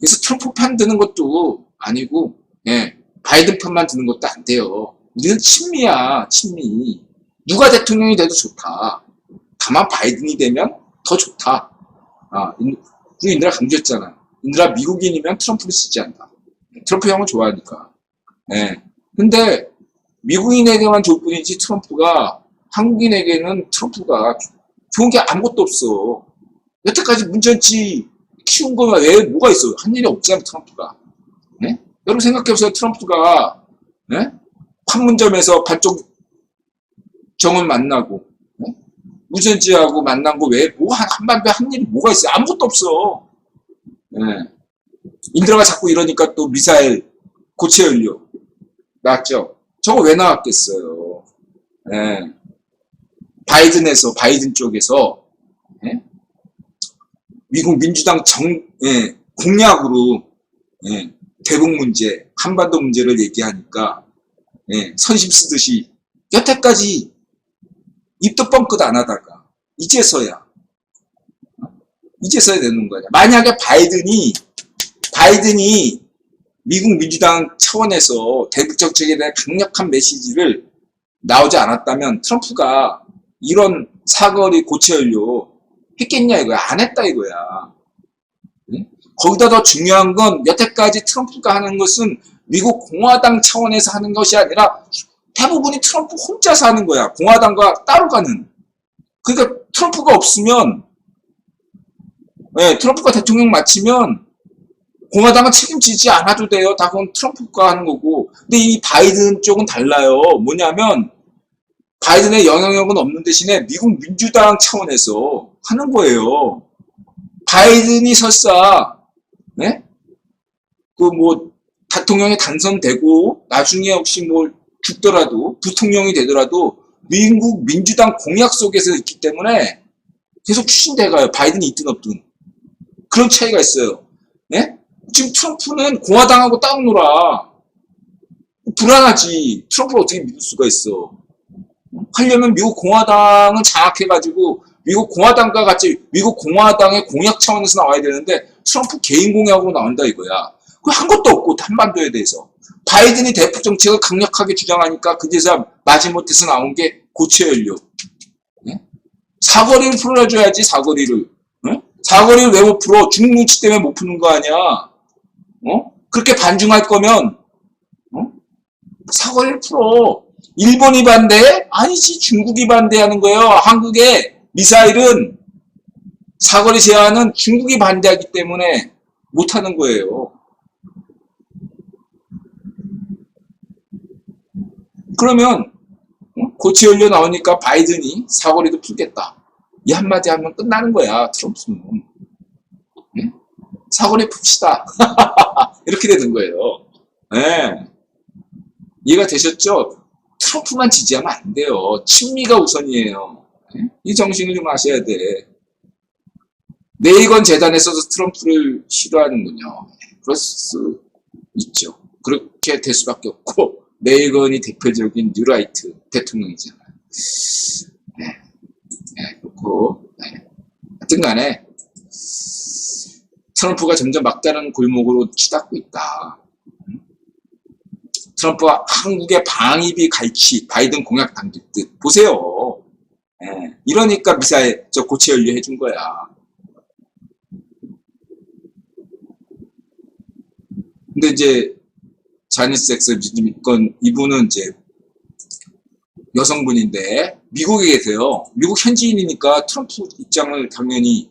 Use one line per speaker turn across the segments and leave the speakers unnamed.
그래서 트럼프 편 드는 것도 아니고, 예, 바이든 편만 드는 것도 안 돼요. 우리는 친미야, 친미. 누가 대통령이 돼도 좋다. 다만 바이든이 되면 더 좋다. 아, 인- 우리 인드라 강조했잖아. 인드라 미국인이면 트럼프를 지지한다. 트럼프 형을 좋아하니까. 예. 근데 미국인에게만 좋을 뿐이지 트럼프가 한국인에게는 트럼프가 좋은 게 아무것도 없어. 여태까지 문전치 키운 거만 왜 뭐가 있어? 한 일이 없잖아 트럼프가. 네? 여러분 생각해보세요. 트럼프가 네? 판문점에서 반쪽 정은 만나고 네? 무전지하고 만난 거왜뭐 한반도에 한 일이 뭐가 있어? 아무것도 없어. 네. 인드라가 자꾸 이러니까 또 미사일 고체 연료 나왔죠. 저거 왜 나왔겠어요? 예. 바이든에서 바이든 쪽에서 예? 미국 민주당 정 예, 공약으로 예, 대북 문제, 한반도 문제를 얘기하니까 예, 선심 쓰듯이 여태까지 입도 뻥끗 안 하다가 이제서야 어? 이제서야 되는 거냐. 만약에 바이든이 바이든이 미국 민주당 차원에서 대북 정책에 대한 강력한 메시지를 나오지 않았다면 트럼프가 이런 사거리 고체 연료 했겠냐 이거야. 안 했다 이거야. 응? 거기다 더 중요한 건 여태까지 트럼프가 하는 것은 미국 공화당 차원에서 하는 것이 아니라 대부분이 트럼프 혼자서 하는 거야. 공화당과 따로 가는. 그러니까 트럼프가 없으면 예, 트럼프가 대통령 마치면 공화당은 책임지지 않아도 돼요. 다 그건 트럼프가 하는 거고. 근데 이 바이든 쪽은 달라요. 뭐냐면 바이든의 영향력은 없는 대신에 미국 민주당 차원에서 하는 거예요. 바이든이 설사 네? 그 뭐 대통령이 당선되고 나중에 혹시 뭐 죽더라도 부통령이 되더라도 미국 민주당 공약 속에서 있기 때문에 계속 추진돼 가요. 바이든이 있든 없든. 그런 차이가 있어요. 네? 지금 트럼프는 공화당하고 따로 놀아. 불안하지. 트럼프를 어떻게 믿을 수가 있어. 하려면 미국 공화당을 장악해가지고 미국 공화당과 같이 미국 공화당의 공약 차원에서 나와야 되는데 트럼프 개인 공약으로 나온다 이거야. 그한 것도 없고 한반도에 대해서. 바이든이 대북 정책을 강력하게 주장하니까 그제서 마지못해서 나온 게 고체 연료. 네? 사거리를 풀어줘야지 사거리를. 네? 사거리를 왜 못 풀어? 중국 눈치 때문에 못 푸는 거 아니야. 어? 그렇게 반중할 거면 어? 사거리를 풀어. 일본이 반대? 아니지 중국이 반대하는 거예요. 한국의 미사일은 사거리 제한은 중국이 반대하기 때문에 못하는 거예요. 그러면 어? 고체 연료 나오니까 바이든이 사거리도 풀겠다. 이 한마디 하면 끝나는 거야 트럼프는. 응? 사거리 풉시다. 이렇게 되는 거예요. 네. 이해가 되셨죠? 트럼프만 지지하면 안 돼요. 친미가 우선이에요. 네? 이 정신을 좀 아셔야 돼. 네이건 재단에서도 트럼프를 싫어하는군요. 그럴 수 있죠. 그렇게 될 수밖에 없고 네이건이 대표적인 뉴라이트 대통령이잖아요. 네. 네, 그렇고 네. 하여튼 간에 트럼프가 점점 막다른 골목으로 치닫고 있다. 트럼프와 한국의 방위비 갈취, 바이든 공약 당길 듯. 보세요. 예, 이러니까 미사일, 저 고체 연료 해준 거야. 근데 이제, 자니스 섹스 건 이분은 이제 여성분인데, 미국에 계세요. 미국 현지인이니까 트럼프 입장을 당연히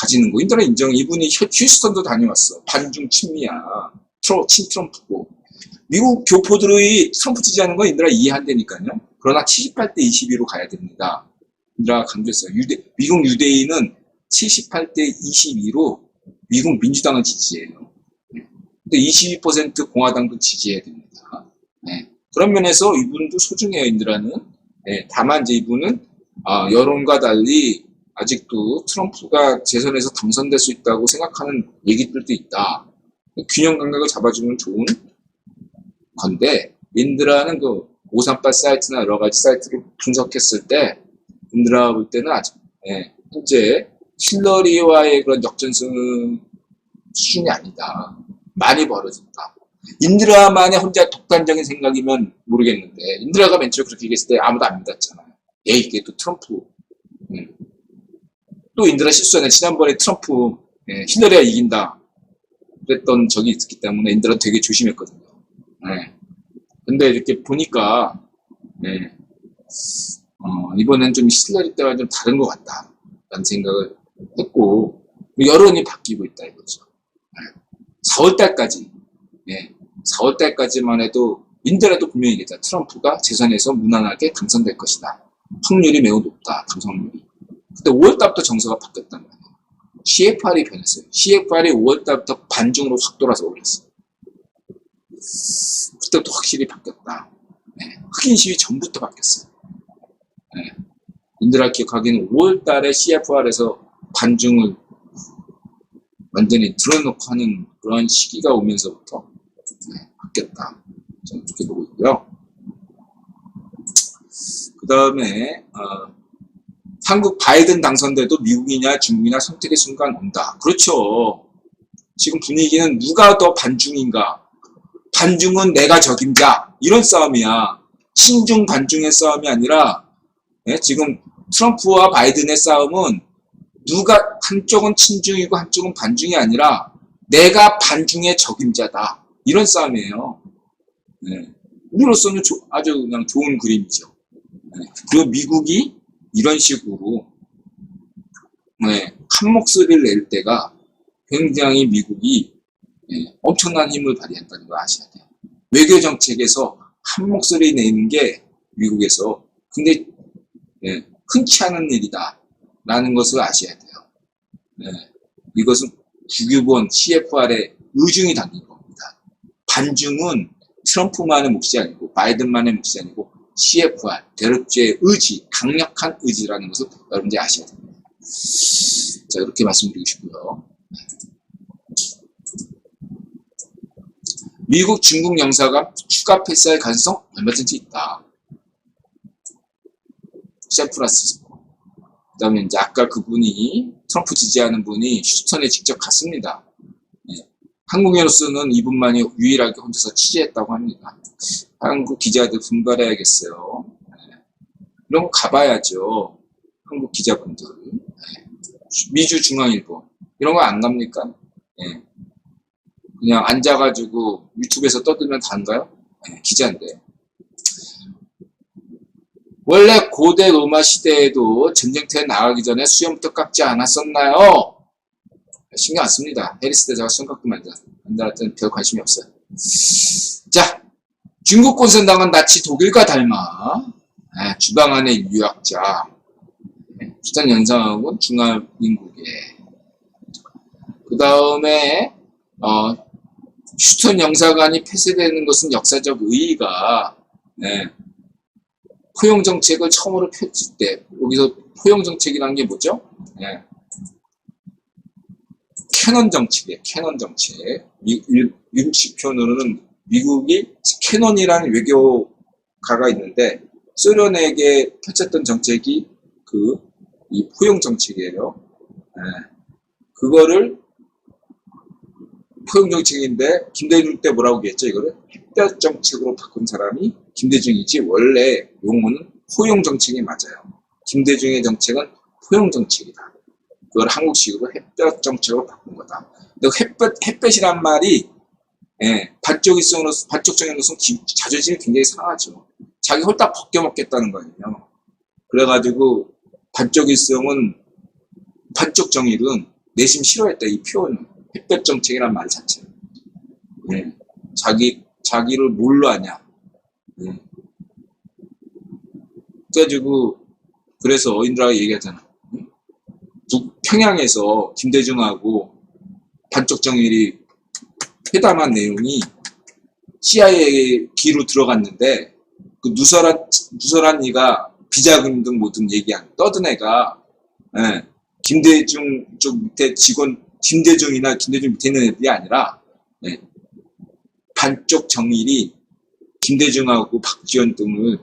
가지는 거. 인터넷 인정. 이분이 휴- 휴스턴도 다녀왔어. 반중 친미야. 트로, 친 트럼프고. 미국 교포들의 트럼프 지지하는 건 인들아 이해한다니까요. 그러나 78대 22로 가야 됩니다. 인들아 강조했어요. 유대, 미국 유대인은 78대 22로 미국 민주당을 지지해요. 네. 근데 22% 공화당도 지지해야 됩니다. 네. 그런 면에서 이분도 소중해요, 인들아는. 네. 다만 이제 이분은 아, 여론과 달리 아직도 트럼프가 재선에서 당선될 수 있다고 생각하는 얘기들도 있다. 균형 감각을 잡아주면 좋은 건데 인드라는 그 오산바 사이트나 여러 가지 사이트를 분석했을 때 인드라 볼 때는 아직 예, 현재 힐러리와의 그런 역전승 수준이 아니다. 많이 벌어졌다. 인드라만의 혼자 독단적인 생각이면 모르겠는데 인드라가 맨 처음에 그렇게 얘기했을 때 아무도 안 믿었잖아요. 에이 이게 또 트럼프. 음. 또 인드라 실수하네. 지난번에 트럼프 예, 힐러리가 이긴다. 그랬던 적이 있기 때문에 인드라 되게 조심했거든요. 예. 근데 이렇게 보니까 예, 어, 이번엔 좀 힐러리 때와 좀 다른 것 같다. 라는 생각을 했고 여론이 바뀌고 있다 이거죠. 예. 4월 달까지 예, 4월 달까지만 해도 인더라도 분명히 얘기했다. 트럼프가 재선에서 무난하게 당선될 것이다. 확률이 매우 높다. 당선률이. 근데 5월 달부터 정서가 바뀌었단 말이에요. CFR이 변했어요. CFR이 5월 달부터 반중으로 확 돌아서 올랐어요. 그때부터 확실히 바뀌었다. 네, 흑인 시위 전부터 바뀌었어요. 네, 인드라 기억하기에는 5월 달에 CFR에서 반중을 완전히 드러놓고 하는 그런 시기가 오면서부터 네, 바뀌었다. 저는 그렇게 보고 있고요. 그 다음에 어, 한국 바이든 당선돼도 미국이냐 중국이냐 선택의 순간 온다. 그렇죠. 지금 분위기는 누가 더 반중인가? 반중은 내가 적임 자 이런 싸움이야. 친중 반중의 싸움이 아니라 예, 지금 트럼프와 바이든의 싸움은 누가 한쪽은 친중이고 한쪽은 반중이 아니라 내가 반중의 적임자다 이런 싸움이에요. 네. 우리로서는 조- 아주 그냥 좋은 그림이죠. 네. 그리고 미국이 이런 식으로 네, 한 목소리를 낼 때가 굉장히 미국이 예, 엄청난 힘을 발휘한다는 걸 아셔야 돼요. 외교 정책에서 한 목소리 내는 게 미국에서 근데 예, 흔치 않은 일이다라는 것을 아셔야 돼요. 예, 이것은 국유본 CFR의 의중이 담긴 겁니다. 반중은 트럼프만의 몫이 아니고 바이든만의 몫이 아니고 CFR 대륙주의 의지, 강력한 의지라는 것을 여러분들이 아셔야 됩니다. 자 이렇게 말씀드리고 싶고요. 미국, 중국 영사가 추가 패스할 가능성 얼마든지 있다. 샌프란시스코. 그 다음에 이제 아까 그분이 트럼프 지지하는 분이 휴스턴에 직접 갔습니다. 예. 한국인으로서는 이분만이 유일하게 혼자서 취재했다고 합니다. 한국 기자들 분발해야겠어요. 예. 이런 거 가봐야죠. 한국 기자분들. 예. 미주 중앙일보. 이런 거 안 갑니까? 예. 그냥 앉아가지고 유튜브에서 떠들면 다인가요? 예, 기자인데. 원래 고대 로마 시대에도 전쟁터에 나가기 전에 수염부터 깎지 않았었나요? 신경 안 씁니다. 헤리스 대사가 수염 깎고 만다. 만다한테는 별 관심이 없어요. 자, 중국 공산당은 나치 독일과 닮아 예, 주방 안의 유학자 예, 수단 연상하고 중화민국에 그 다음에 어, 휴스턴 영사관이 폐쇄되는 것은 역사적 의의가 예, 포용 정책을 처음으로 펼칠 때 여기서 포용 정책이라는 게 뭐죠? 예. 캐논 정책이에요. 캐논 정책. 표현으로는 미국이 캐논이라는 외교가가 있는데 소련에게 펼쳤던 정책이 그 이 포용 정책이에요. 예. 그거를 포용 정책인데 김대중 때 뭐라고 얘기했죠? 이거를 햇볕 정책으로 바꾼 사람이 김대중이지 원래 용어는 포용 정책이 맞아요. 김대중의 정책은 포용 정책이다. 그걸 한국식으로 햇볕 정책으로 바꾼 거다. 근데 햇볕 햇볕이란 말이 예, 반쪽일성으로서 반쪽적인으로서 기- 자존심이 굉장히 상하죠. 자기 홀딱 벗겨 먹겠다는 거예요. 그래가지고 반쪽일성은 반쪽 정일은 내심 싫어했다 이 표현 햇볕 정책이란 말 자체. 예, 자기 자기를 뭘로 하냐. 예. 그래가지고 그래서 인드라가 얘기하잖아. 응? 북- 평양에서 김대중하고 반쪽 정일이 회담한 내용이 CIA 기로 들어갔는데 그 누설한 누설한 이가 비자금 등 뭐든 얘기한 떠든 애가 예, 김대중 쪽 밑에 직원 김대중이나 김대중 밑에 있는 애들이 아니라 예, 반쪽 정일이 김대중하고 박지원 등을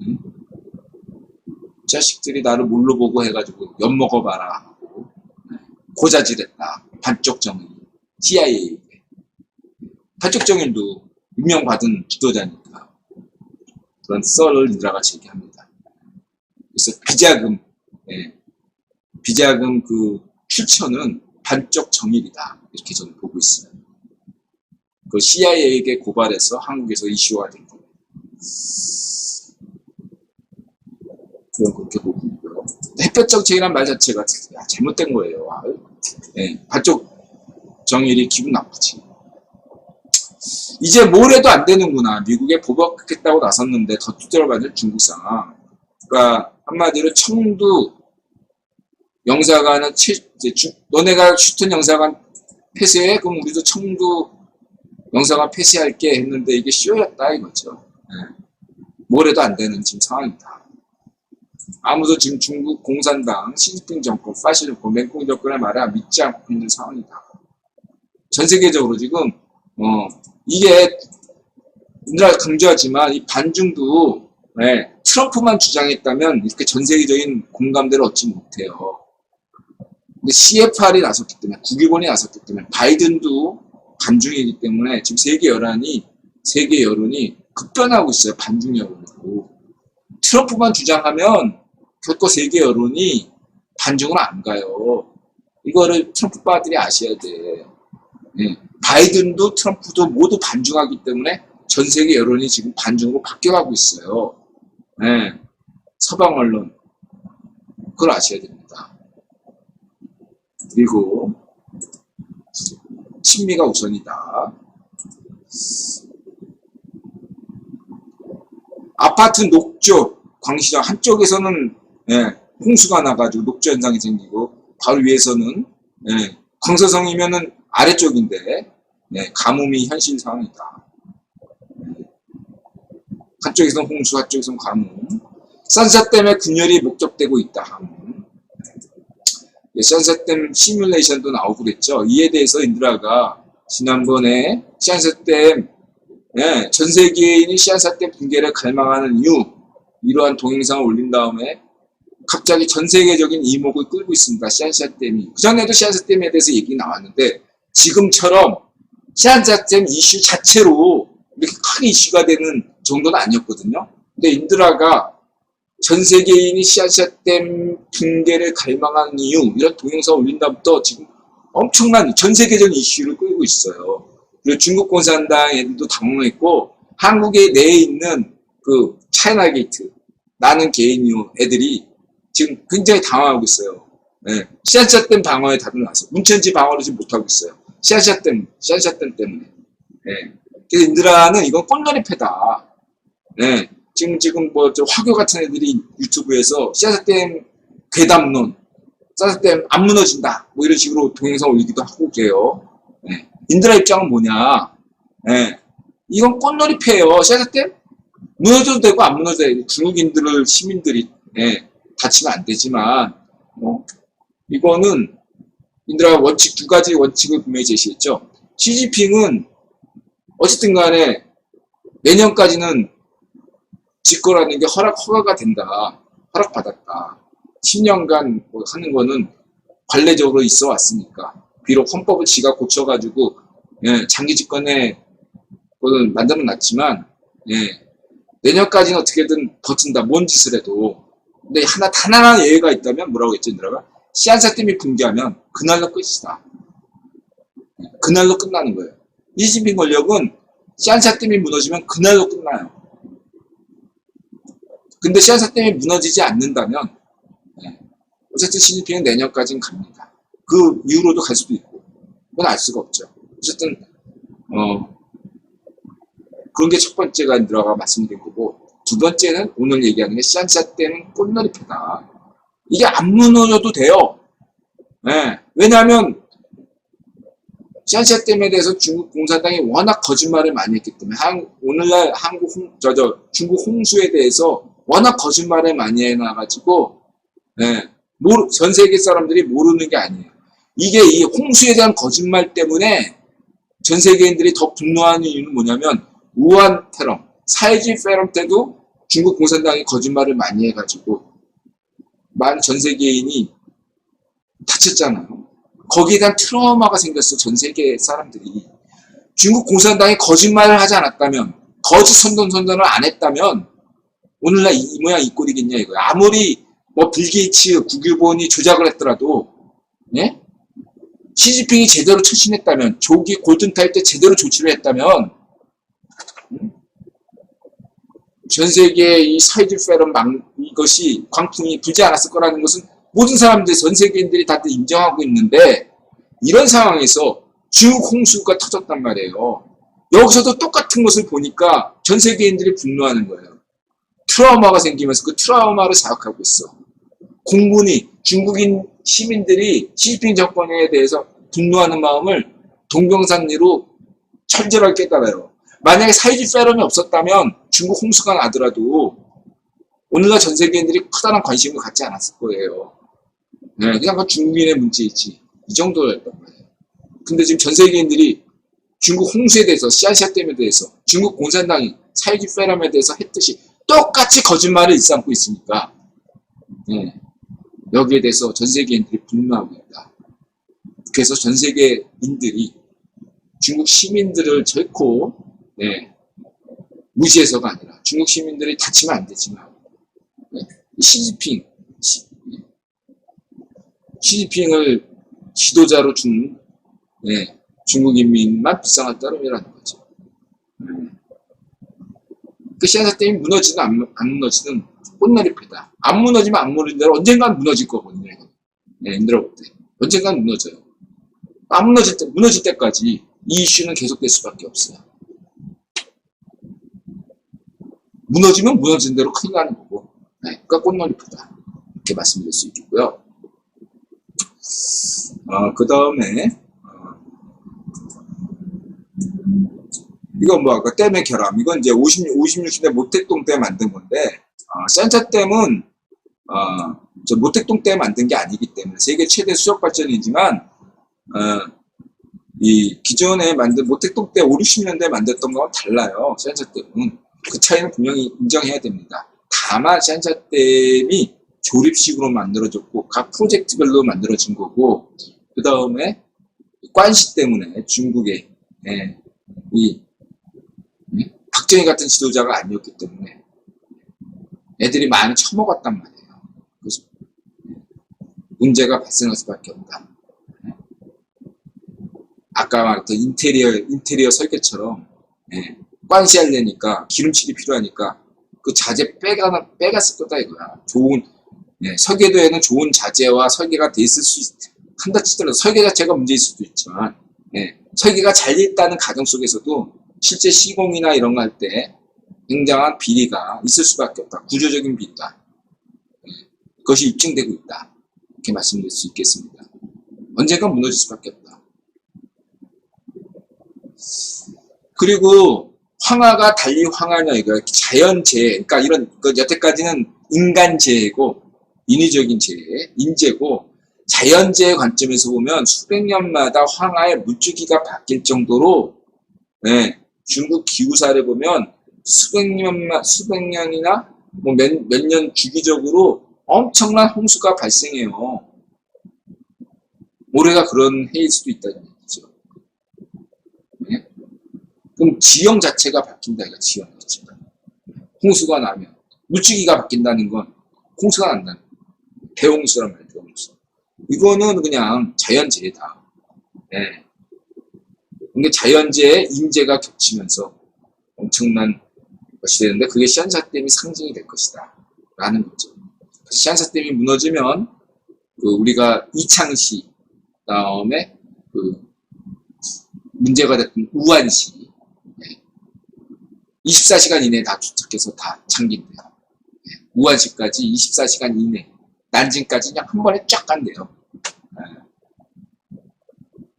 음? 자식들이 나를 뭘로 보고 해가지고 엿 먹어봐라 하고 네. 고자질했다. 반쪽 정의. CIA. 반쪽 정의도 임명받은 지도자니까. 그런 썰을 인드라가 제기합니다. 그래서 비자금, 예, 비자금 그 출처는 반쪽 정일이다. 이렇게 저는 보고 있어요. 그 CIA에게 고발해서 한국에서 이슈화 된 겁니다. 그건 그렇게 보고 있고요. 햇볕 정책이란 말 자체가 야, 잘못된 거예요. 아, 예, 반쪽 정일이 기분 나쁘지. 이제 뭘 해도 안 되는구나. 미국에 보복했다고 나섰는데 더 두드려 맞을 중국 상황. 그러니까 한마디로 청두 영사관은 최, 이제 주- 너네가 슈튼 영사관 폐쇄해? 그럼 우리도 청두 영사관 폐쇄할게 했는데 이게 쇼였다 이거죠. 예. 뭘 해도 안 되는 지금 상황이다. 아무도 지금 중국 공산당, 시진핑 정권, 파시즘, 맹꽁 정권의 말에 믿지 않고 있는 상황이다. 전 세계적으로 지금 어, 이게 우리가 강조하지만 이 반중도 예, 트럼프만 주장했다면 이렇게 전 세계적인 공감대를 얻지 못해요. CFR이 나섰기 때문에 국일본이 나섰기 때문에 바이든도 반중이기 때문에 지금 세계 여론이 세계 여론이 급변하고 있어요. 반중 여론으로. 트럼프만 주장하면 결코 세계 여론이 반중으로 안 가요. 이거를 트럼프 바들이 아셔야 돼. 예. 바이든도 트럼프도 모두 반중하기 때문에 전 세계 여론이 지금 반중으로 바뀌어가고 있어요. 예. 서방 언론 그걸 아셔야 됩니다. 그리고 친미가 우선이다. 아파트 녹조 광시장 한쪽에서는 예, 홍수가 나가지고 녹조 현상이 생기고 바로 위에서는 예, 광서성이면은 아래쪽인데 예, 가뭄이 현실 상황이다. 예, 한쪽에서는 홍수, 한쪽에서는 가뭄. 산사댐의 균열이 목격되고 있다. 함. 예, 산사댐 시뮬레이션도 나오고 그랬죠. 이에 대해서 인드라가 지난번에 시안사댐 예, 전 세계인이 시안사댐 붕괴를 갈망하는 이유 이러한 동영상을 올린 다음에 갑자기 전 세계적인 이목을 끌고 있습니다. 시안사댐이 그 전에도 시안사댐에 대해서 얘기 나왔는데 지금처럼 시안사댐 이슈 자체로 이렇게 크게 이슈가 되는 정도는 아니었거든요. 근데 인드라가 전 세계인이 시안사댐 붕괴를 갈망하는 이유 이런 동영상 올린 다음부터 지금 엄청난 전 세계적인 이슈를 끌고 있어요. 그리고 중국 공산당 애들도 당황했고 한국에 내에 있는 그 차이나 게이트 나는 개인이요 애들이 지금 굉장히 당황하고 있어요. 네. 시안샤댐 방어에 다들 나서 문천지 방어를 지금 못하고 있어요. 시안샤댐 시안샤댐 때문에. 네. 그래서 인드라는 이건 꼰놀이 패다. 네. 지금 지금 뭐 저 화교 같은 애들이 유튜브에서 시안샤댐 괴담론, 시안샤댐 안 무너진다. 뭐 이런 식으로 동영상 올리기도 하고 그래요. 네. 인드라 입장은 뭐냐? 예. 이건 꽃놀이패예요. 시아사댐 무너져도 되고 안 무너져도 되고 중국인들을 시민들이 예, 다치면 안 되지만 뭐 이거는 인드라가 원칙 두 가지 원칙을 분명히 제시했죠. 시진핑은 어쨌든 간에 내년까지는 집거라는 게 허락 허가가 된다. 허락받았다. 10년간 뭐 하는 거는 관례적으로 있어 왔으니까. 비록 헌법을 지가 고쳐가지고 예, 장기 집권에 만들어 놨지만 예, 내년까지는 어떻게든 버틴다. 뭔 짓을 해도. 근데 하나 단 하나 예외가 있다면 뭐라고 했죠, 인드라가? 시안사댐이 붕괴하면 그날로 끝이다. 예, 그날로 끝나는 거예요. 이진빈 권력은 시안사댐이 무너지면 그날로 끝나요. 근데 시안사댐이 무너지지 않는다면 예, 어쨌든 시진핑은 내년까지는 갑니다. 그 이후로도 갈 수도 있고 그건 알 수가 없죠. 어쨌든 어 그런 게 첫 번째가 인드라가 말씀드린 거고 두 번째는 오늘 얘기하는 게 시안사 때는 꽃놀이패다. 이게 안 무너져도 돼요. 예. 왜냐하면 시안사 댐에 대해서 중국 공산당이 워낙 거짓말을 많이 했기 때문에 한, 오늘날 한국 홍, 저, 저, 중국 홍수에 대해서 워낙 거짓말을 많이 해놔가지고 예. 모르, 전 세계 사람들이 모르는 게 아니에요. 이게 이 홍수에 대한 거짓말 때문에 전 세계인들이 더 분노하는 이유는 뭐냐면 우한 테러, 사이지 페럼 때도 중국 공산당이 거짓말을 많이 해가지고 많은 전 세계인이 다쳤잖아요. 거기에 대한 트라우마가 생겼어, 전 세계 사람들이. 중국 공산당이 거짓말을 하지 않았다면, 거짓 선동 선전을 안 했다면, 오늘날 이, 이 모양 이 꼴이겠냐, 이거야. 아무리 뭐 빌 게이츠, 국유본이 조작을 했더라도, 예? 시진핑이 제대로 처신했다면, 조기 골든타임 때 제대로 조치를 했다면, 음? 전 세계 이 사이드 페런 망, 이것이 광풍이 불지 않았을 거라는 것은 모든 사람들, 전 세계인들이 다들 인정하고 있는데, 이런 상황에서 중국 홍수가 터졌단 말이에요. 여기서도 똑같은 것을 보니까 전 세계인들이 분노하는 거예요. 트라우마가 생기면서 그 트라우마를 자극하고 있어. 공군이, 중국인 시민들이 시진핑 정권에 대해서 분노하는 마음을 동병상리로 철저하게 깨달아요. 만약에 사이즈 페럼이 없었다면 중국 홍수가 나더라도 오늘날 전 세계인들이 커다란 관심을 갖지 않았을 거예요. 네, 그냥 그 중국인의 문제이지. 이 정도였단 말이에요. 근데 지금 전 세계인들이 중국 홍수에 대해서, 씨앗씨앗댐에 대해서, 중국 공산당이 사이즈 페럼에 대해서 했듯이 똑같이 거짓말을 일삼고 있으니까, 네, 여기에 대해서 전 세계인들이 분노하고 있다. 그래서 전 세계인들이 중국 시민들을 결코 네, 무시해서가 아니라 중국 시민들이 다치면 안 되지만 네, 시진핑 시, 네, 시진핑을 지도자로 준 네, 중국 인민만 불쌍할 따름이라는 거죠. 음. 그 시아사템이 무너지든 안, 안 무너지든 꽃놀이패다. 안 무너지면 안 무너진 대로 언젠간 무너질 거거든요. 네, 힘들어 볼 때. 언젠간 무너져요. 안 무너질 때, 무너질 때까지 이 이슈는 계속될 수밖에 없어요. 무너지면 무너진 대로 큰일 나는 거고. 네, 그러니까 꽃놀이패다. 이렇게 말씀드릴 수 있겠고요. 어, 그 다음에, 이건 뭐 아까 댐의 결함. 이건 이제 50, 56년대 모택동 때 만든 건데, 어, 센차댐은, 어, 저 모택동 때 만든 게 아니기 때문에 세계 최대 수력 발전이지만, 어, 이 기존에 만든 모택동 때 5, 60년대 만들었던 거와 달라요. 센차댐은. 그 차이는 분명히 인정해야 됩니다. 다만 센차댐이 조립식으로 만들어졌고, 각 프로젝트별로 만들어진 거고, 그 다음에 관시 때문에 중국의, 예, 이 박정희 같은 지도자가 아니었기 때문에 애들이 많이 처먹었단 말이에요. 그래서 문제가 발생할 수밖에 없다. 아까 말했던 인테리어 인테리어 설계처럼 예, 관시하려니까 기름칠이 필요하니까 그 자재 빼가 빼갔을 거다 이거야. 좋은 예, 설계도에는 좋은 자재와 설계가 돼 있을 수 있, 한다 치더라도 설계 자체가 문제일 수도 있지만 예, 설계가 잘 있다는 가정 속에서도 실제 시공이나 이런 거 할 때 굉장한 비리가 있을 수밖에 없다. 구조적인 비리다. 예, 그것이 입증되고 있다. 이렇게 말씀드릴 수 있겠습니다. 언젠가 무너질 수밖에 없다. 그리고 황화가 달리 황화냐 이거 자연재해 그러니까 이런 그 여태까지는 인간재해고 인위적인 재해, 인재고 자연재해 관점에서 보면 수백 년마다 황화의 물주기가 바뀔 정도로 네, 중국 기후사를 보면 수백 년, 수백 년이나 뭐 몇, 몇년 주기적으로 엄청난 홍수가 발생해요. 올해가 그런 해일 수도 있다는 얘기죠. 네? 그럼 지형 자체가 바뀐다, 이거 지형 자체가. 홍수가 나면. 물주기가 바뀐다는 건 홍수가 난다는. 대홍수란 말이에요, 대홍수. 이거는 그냥 자연재해다. 네. 근데 자연재해, 인재가 겹치면서 엄청난 것이 되는데 그게 시안사댐이 상징이 될 것이다. 라는 거죠. 시안사댐이 무너지면 그 우리가 이창시 다음에 그 문제가 됐던 우한시 네. 24시간 이내에 다 도착해서 다 잠긴대요. 네. 우한시까지 24시간 이내 난징까지 그냥 한 번에 쫙 간대요. 네.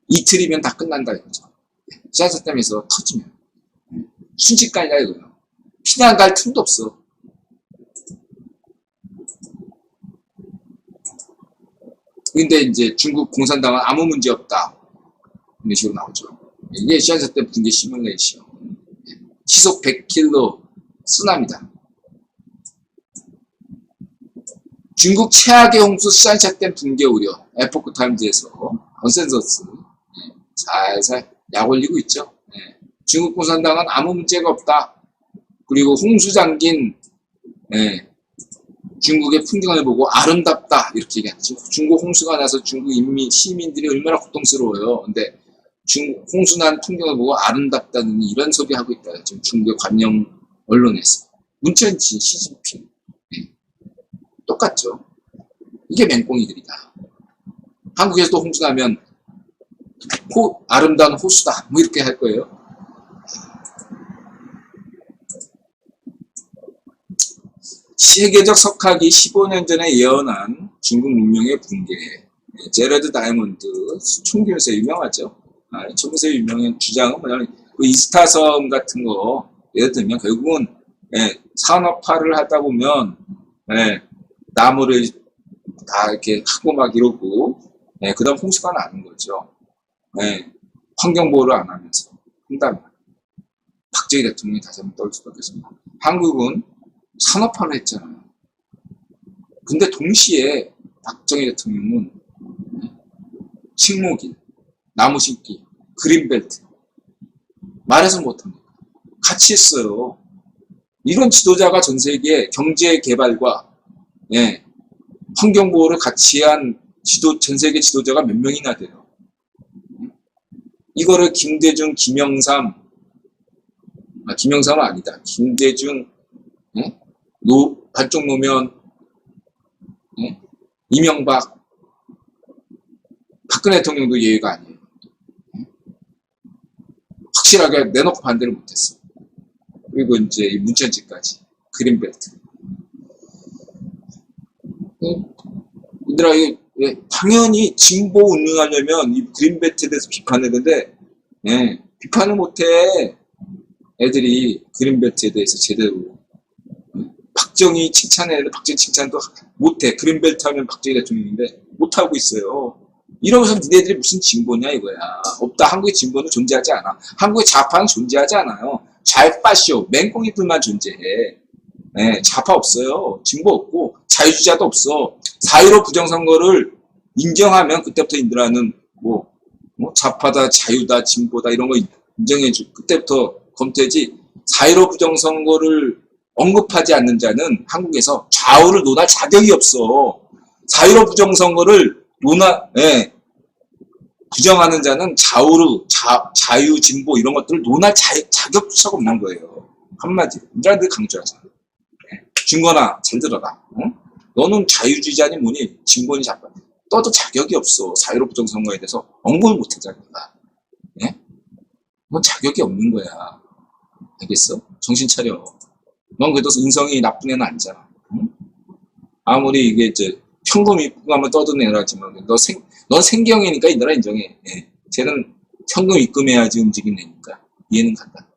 이틀이면 다 끝난다 이거죠. 시안사댐에서 터지면 순식간이다 이거예요. 피난 갈 틈도 없어. 근데 이제 중국 공산당은 아무 문제 없다. 이런 식으로 나오죠. 이게 시안사댐 붕괴 시뮬레이션. 시속 100km 쓰나미다. 중국 최악의 홍수 시안샤댐 붕괴 우려. 에포크 타임즈에서 컨센서스 예, 살살 약 올리고 있죠. 예. 중국 공산당은 아무 문제가 없다. 그리고 홍수 잠긴 예, 중국의 풍경을 보고 아름답다 이렇게 얘기하죠. 중국 홍수가 나서 중국 인민 시민들이 얼마나 고통스러워요. 근데 중 홍수난 풍경을 보고 아름답다는 이런 소리 하고 있다. 지금 중국의 관영 언론에서 문천진, 시진핑 예. 똑같죠. 이게 맹꽁이들이다. 한국에서도 홍수나면 호, 아름다운 호수다 뭐 이렇게 할 거예요. 세계적 석학이 15년 전에 예언한 중국 문명의 붕괴. 예, 제러드 다이몬드 총기에서 유명하죠. 아, 총기에서 유명한 주장은 뭐냐면 그 이스타섬 같은 거 예를 들면 결국은 예, 산업화를 하다 보면 예, 나무를 다 이렇게 하고 막 이러고 예, 그 다음 홍수가 나는 거죠. 예, 환경 보호를 안 하면서 한다면 박정희 대통령이 다시 한번 떠올 수밖에 없습니다. 한국은 산업화를 했잖아요. 근데 동시에 박정희 대통령은 식목일, 나무 심기, 그린벨트 말해서 못합니다. 같이 했어요. 이런 지도자가 전 세계 경제 개발과 예, 환경 보호를 같이 한 지도 전 세계 지도자가 몇 명이나 돼요. 이거를 김대중, 김영삼, 아, 김영삼은 아니다. 김대중, 예? 노 반쪽 노면, 예? 이명박, 박근혜 대통령도 예의가 아니에요. 예? 확실하게 내놓고 반대를 못했어. 그리고 이제 이 문천지까지 그린벨트. 얘들아, 이 예, 당연히 진보 운영하려면 이 그린벨트에 대해서 비판해야 되는데, 예, 비판을 못해. 애들이 그린벨트에 대해서 제대로. 예, 박정희 칭찬해야 돼. 박정희 칭찬도 못해. 그린벨트 하면 박정희 대통령인데, 못하고 있어요. 이러면서 니네들이 무슨 진보냐 이거야. 없다. 한국의 진보는 존재하지 않아. 한국의 좌파는 존재하지 않아요. 잘빠쇼, 맹꽁이들만 존재해. 네, 좌파 없어요. 진보 없고 자유주의자도 없어. 4.15 부정선거를 인정하면 그때부터 인들하는 뭐, 뭐 좌파다, 자유다, 진보다 이런 거 인정해주. 그때부터 검토해지. 4.15 부정선거를 언급하지 않는 자는 한국에서 좌우를 논할 자격이 없어. 4.15 부정선거를 논하, 예, 부정하는 자는 좌우로 자, 자유, 진보 이런 것들을 논할 자, 자격조차가 없는 거예요. 한마디로. 이자들 강조하잖아. 준거나 잘 들어라. 응? 너는 자유주의자니 뭐니 진보니 자파. 떠도 자격이 없어. 사회로 부정선거에 대해서 언급을 못하잖아. 예? 넌 자격이 없는 거야. 알겠어? 정신 차려. 넌 그래도 인성이 나쁜 애는 아니잖아. 응? 아무리 이게 이제 현금 입고 가면 떠드는 애라지만 너 생, 넌 생경이니까 이들아 인정해. 예. 쟤는 현금 입금해야지 움직이는 애니까 이해는 간다.